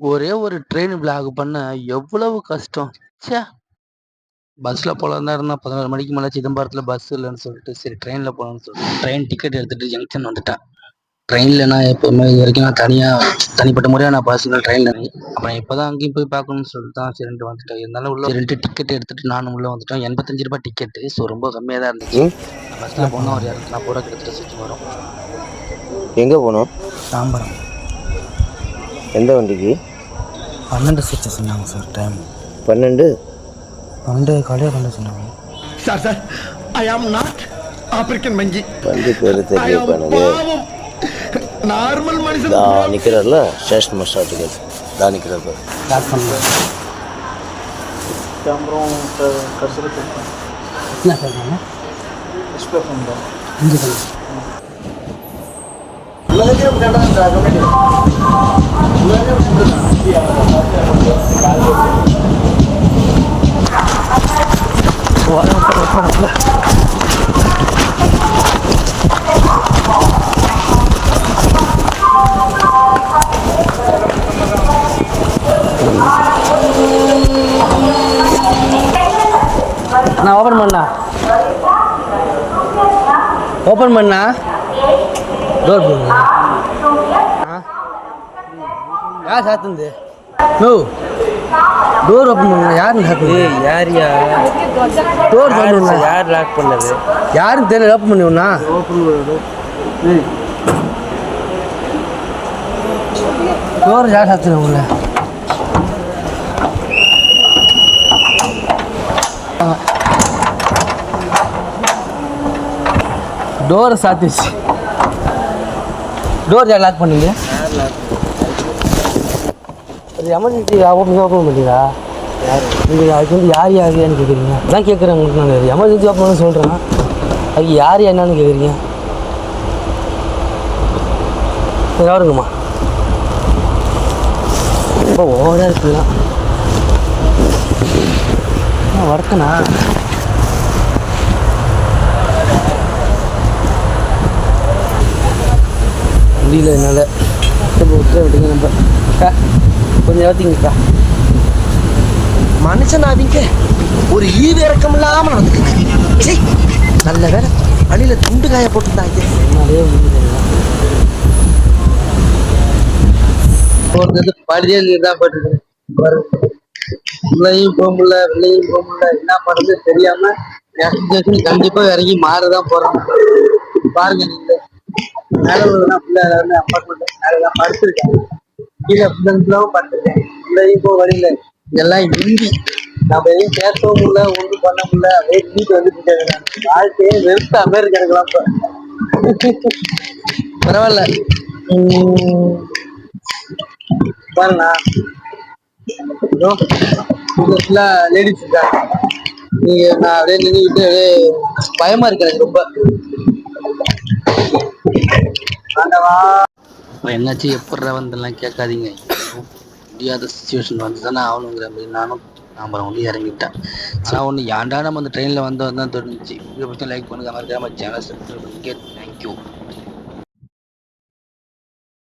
ஒரே ஒரு train vlog பண்ண எவ்வளவு கஷ்டம். ச்சே. பஸ்ல போலாம் தான் இருந்தா பதினோரு மணிக்கு மேலே சிதம்பரத்துல பஸ் இல்லைன்னு சொல்லிட்டு சரி ட்ரெயின்ல போகலான்னு சொல்லிட்டு ட்ரெயின் டிக்கெட் எடுத்துட்டு ஜங்ஷன் வந்துட்டேன். ட்ரெயினில் நான் எப்போவுமே இது வரைக்கும் நான் தனியாக தனிப்பட்ட முறையாக நான் பஸ்ஸில் ட்ரெயினில் அப்புறம் இப்போ தான் அங்கேயும் போய் பார்க்கணும்னு சொல்லிட்டு தான் சரின்ட்டு வந்துட்டேன். இருந்தாலும் உள்ள ரெண்டு டிக்கெட் எடுத்துட்டு நானும் உள்ளே வந்துட்டேன் எண்பத்தஞ்சு ரூபாய் டிக்கெட்டு ஸோ ரொம்ப கம்மியாக தான் இருந்துச்சு. பஸ்ஸில் போனால் ஒரு இரநூத்தி நாற்பது ரூபா கிட்டத்தட்ட சுற்றி வரும். எங்கே போகணும்? தாம்பரம். எந்த வண்டிக்கு? பன்னெண்டு சீட்டு சொன்னாங்க சார் டைம் பன்னெண்டு? பன்னெண்டு காலையில் பண்ண சொன்னாங்க. Sir sir I am not African மங்கி வண்டி பேர் பாவம். நார்மல் மனுஷன் தா நிற்கிறார்ல ஸ்டேஷன் மாஸ்டர் டிக்கெட் தா நிற்கிறார் பாரு ஸ்டார்ட் பண்ணலாம் என்ன சார் நான் இங்கே பண்ணலாம் நான் ஓப்பன் பண்ணா ஓப்பன் பண்ணா டோர் போடுங்க யார் சாத்துந்து ஓ டோர் ஓப்பன் பண்ணுங்க யாருன்னு சாத்துது யாரியா டோர் பண்ணுங்க யார் லாக் பண்ணது? யாரும் தெரியல ஓப்பன் பண்ணுவா டோர் யார் சாத்துது உங்களை டோரை சாத்திச்சு டோர் யார் லாக் பண்ணீங்க அது எமர்ஜென்சி ஓப்பன் ஓப்பன் பண்ணீங்களா நீங்கள் அதுக்கு வந்து யார் யார் யாருன்னு கேட்குறீங்க அதான் கேட்குறேன் உங்களுக்கு நான். எமர்ஜென்சி ஓப்பன் பண்ண சொல்கிறேன் அதுக்கு யார் என்னன்னு கேட்குறீங்க கொஞ்சம் இருக்குமா ரொம்ப ஓவராக இருக்குலாம் ஒர்க்குண்ணா முடியல என்னால். விட்டுங்க நம்ம. கொஞ்சம் நேரத்துங்கக்கா மனுஷன் அவங்க ஒரு ஈவு இறக்கம் இல்லாம நல்ல வேலை வழியில துண்டு காய போட்டுருந்தாங்க போகிறது பழியல் தான் போயிட்டு உள்ளையும் போக முடியல வெளியும் போக முடியல. என்ன பண்ணுறது தெரியாம சுச்சுவேஷன் கண்டிப்பா இறங்கி மாறதான் போறோம். பாருங்க நீங்கள். மேலே பிள்ளை எல்லாருமே அப்பார்ட்மெண்ட் மேலே எல்லாம் படுத்துருக்காங்க. கீழே ஃபுல்லாவும் படுத்திருக்காங்க உள்ளேயும் போக வழியில இதெல்லாம் இந்தி. நம்ம எதையும் பேசவும் முடியல ஒன்றும் பண்ண முடியல அப்படியே வீட்டு வந்துட்டு இருக்காங்க. வாழ்க்கையே வெறுத்த அமெரிக்கனுக்கெல்லாம் பரவாயில்ல. பாருண்ணா. இது லேடிஸ் இருக்காங்க. நீங்க நான் அப்படியே நின்றுக்கிட்டு அப்படியே பயமா இருக்கு எனக்கு ரொம்ப. ஆண்டவா. இப்போ என்னாச்சு? எப்பட்றா வந்தெல்லாம் கேட்காதீங்க. முடியாத சுச்சுவேஷன் வந்து தானே ஆகணுங்கிற மாதிரி நானும் நான் வந்து இறங்கிட்டேன். ஆனால் ஒன்று ஏன்டா நம்ம அந்த ட்ரெயினில் வந்தோம் தான் தோணுச்சு இதை பற்றி லைக் பண்ணுங்க மறக்காம சேனல் சப்ஸ்கிரைப் பண்ணிக்க தேங்க்யூ